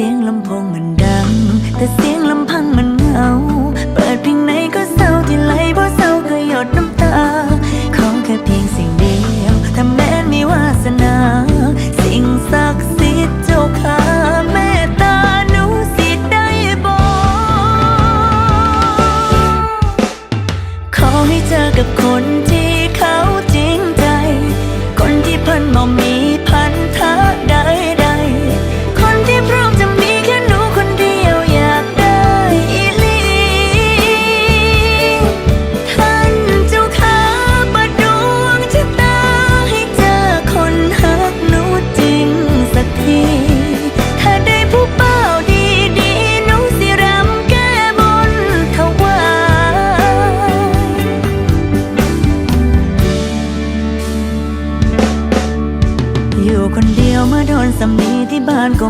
เสียงลำโพงมันดัง แต่เสียงลำพังมันเงา เปิดเพียงไหนก็เศร้าที่ไหลบ่เศร้าก็หยดน้ำตา ของแค่เพียงสิ่งเดียวถ้าแม้นมีวาสนา สิ่งศักดิ์สิทธิ์เจ้าค่ะแม่ตาหนูสิได้บอก ขอให้เจอกับคนที่ ยวมาโดนสำนีที่บ้านก็